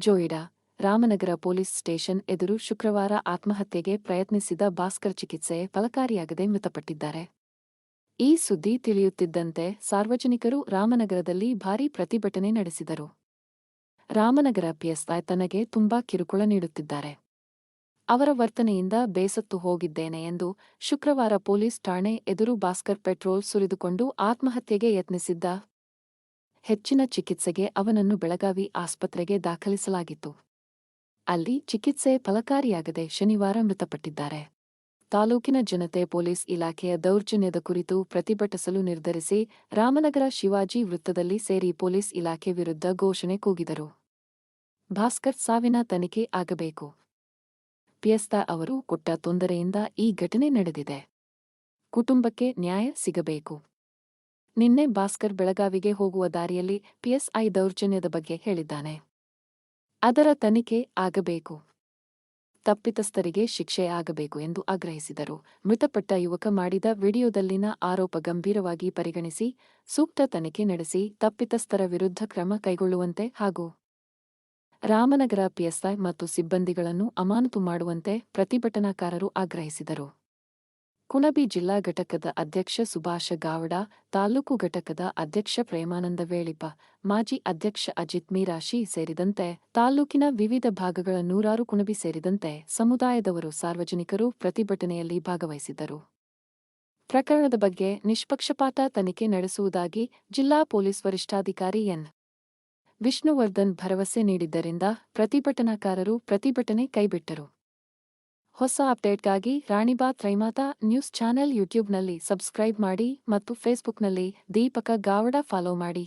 Joida, Ramanagara police station ಎದುರು ಶುಕ್ರವಾರ ಆತ್ಮಹತ್ಯೆಗೆ ಪ್ರಯತ್ನಿಸಿದ ಭಾಸ್ಕರ್ ಚಿಕಿತ್ಸೆ ಫಲಕಾರಿಯಾಗದೆ ಮೃತಪಟ್ಟಿದ್ದಾರೆ. ಈ ಸುದ್ದಿ ತಿಳಿಯುತ್ತಿದ್ದಂತೆ ಸಾರ್ವಜನಿಕರು ರಾಮನಗರದಲ್ಲಿ ಭಾರೀ ಪ್ರತಿಭಟನೆ ನಡೆಸಿದರು. ರಾಮನಗರ ಪಿಎಸ್ಐ ತನಗೆ ತುಂಬಾ ಕಿರುಕುಳ ನೀಡುತ್ತಿದ್ದಾರೆ. ಅವರ ವರ್ತನೆಯಿಂದ ಬೇಸತ್ತು ಹೋಗಿದ್ದೇನೆ ಎಂದು ಶುಕ್ರವಾರ ಪೊಲೀಸ್ ಠಾಣೆ ಎದುರು ಭಾಸ್ಕರ್ ಪೆಟ್ರೋಲ್ ಸುರಿದುಕೊಂಡು ಆತ್ಮಹತ್ಯೆಗೆ ಯತ್ನಿಸಿದ್ದ ಹೆಚ್ಚಿನ ಚಿಕಿತ್ಸೆಗೆ ಅವನನ್ನು ಬೆಳಗಾವಿ ಆಸ್ಪತ್ರೆಗೆ ದಾಖಲಿಸಲಾಗಿತ್ತು. ಅಲ್ಲಿ ಚಿಕಿತ್ಸೆ ಫಲಕಾರಿಯಾಗದೆ ಶನಿವಾರ ಮೃತಪಟ್ಟಿದ್ದಾರೆ. ತಾಲೂಕಿನ ಜನತೆ ಪೊಲೀಸ್ ಇಲಾಖೆಯ ದೌರ್ಜನ್ಯದ ಕುರಿತು ಪ್ರತಿಭಟಿಸಲು ನಿರ್ಧರಿಸಿ ರಾಮನಗರ ಶಿವಾಜಿ ವೃತ್ತದಲ್ಲಿ ಸೇರಿ ಪೊಲೀಸ್ ಇಲಾಖೆ ವಿರುದ್ಧ ಘೋಷಣೆ ಕೂಗಿದರು. ಭಾಸ್ಕರ್ ಸಾವಿನ ತನಿಖೆ ಆಗಬೇಕು. ಪಿಯಸ್ತಾ ಅವರು ಕೊಟ್ಟ ತೊಂದರೆಯಿಂದ ಈ ಘಟನೆ ನಡೆದಿದೆ. ಕುಟುಂಬಕ್ಕೆ ನ್ಯಾಯ ಸಿಗಬೇಕು. ನಿನ್ನೆ ಭಾಸ್ಕರ್ ಬೆಳಗಾವಿಗೆ ಹೋಗುವ ದಾರಿಯಲ್ಲಿ ಪಿಎಸ್ಐ ದೌರ್ಜನ್ಯದ ಬಗ್ಗೆ ಹೇಳಿದ್ದಾನೆ. ಅದರ ತನಿಖೆ ಆಗಬೇಕು. ತಪ್ಪಿತಸ್ಥರಿಗೆ ಶಿಕ್ಷೆ ಆಗಬೇಕು ಎಂದು ಆಗ್ರಹಿಸಿದರು. ಮೃತಪಟ್ಟ ಯುವಕ ಮಾಡಿದ ವಿಡಿಯೋದಲ್ಲಿನ ಆರೋಪ ಗಂಭೀರವಾಗಿ ಪರಿಗಣಿಸಿ, ಸೂಕ್ತ ತನಿಖೆ ನಡೆಸಿ, ತಪ್ಪಿತಸ್ಥರ ವಿರುದ್ಧ ಕ್ರಮ ಕೈಗೊಳ್ಳುವಂತೆ ಹಾಗೂ ರಾಮನಗರ ಪಿಎಸ್ಐ ಮತ್ತು ಸಿಬ್ಬಂದಿಗಳನ್ನು ಅಮಾನತು ಮಾಡುವಂತೆ ಪ್ರತಿಭಟನಾಕಾರರು ಆಗ್ರಹಿಸಿದರು. ಕುಣಬಿ ಜಿಲ್ಲಾ ಘಟಕದ ಅಧ್ಯಕ್ಷ ಸುಭಾಷ ಗಾವಡ, ತಾಲೂಕು ಘಟಕದ ಅಧ್ಯಕ್ಷ ಪ್ರೇಮಾನಂದ ವೇಳಿಪ ಮಾಜಿ ಅಧ್ಯಕ್ಷ ಅಜಿತ್ ಮೀರಾಶಿ ಸೇರಿದಂತೆ ತಾಲೂಕಿನ ವಿವಿಧ ಭಾಗಗಳ ನೂರಾರು ಕುಣಬಿ ಸೇರಿದಂತೆ ಸಮುದಾಯದವರು ಸಾರ್ವಜನಿಕರು ಪ್ರತಿಭಟನೆಯಲ್ಲಿ ಭಾಗವಹಿಸಿದ್ದರು. ಪ್ರಕರಣದ ಬಗ್ಗೆ ನಿಷ್ಪಕ್ಷಪಾತ ತನಿಖೆ ನಡೆಸುವುದಾಗಿ ಜಿಲ್ಲಾ ಪೊಲೀಸ್ ವರಿಷ್ಠಾಧಿಕಾರಿ ಎನ್. ವಿಷ್ಣುವರ್ಧನ್ ಭರವಸೆ ನೀಡಿದ್ದರಿಂದ ಪ್ರತಿಭಟನಾಕಾರರು ಪ್ರತಿಭಟನೆ ಕೈಬಿಟ್ಟರು. ಹೊಸ ಅಪ್ಡೇಟ್ಗಾಗಿ ರಾಣಿಬಾ ತ್ರೈಮಾತಾ ನ್ಯೂಸ್ ಚಾನೆಲ್ ಯೂಟ್ಯೂಬ್ನಲ್ಲಿ ಸಬ್ಸ್ಕ್ರೈಬ್ ಮಾಡಿ ಮತ್ತು ಫೇಸ್ಬುಕ್ನಲ್ಲಿ ದೀಪಕ ಗಾವಡ ಫಾಲೋ ಮಾಡಿ.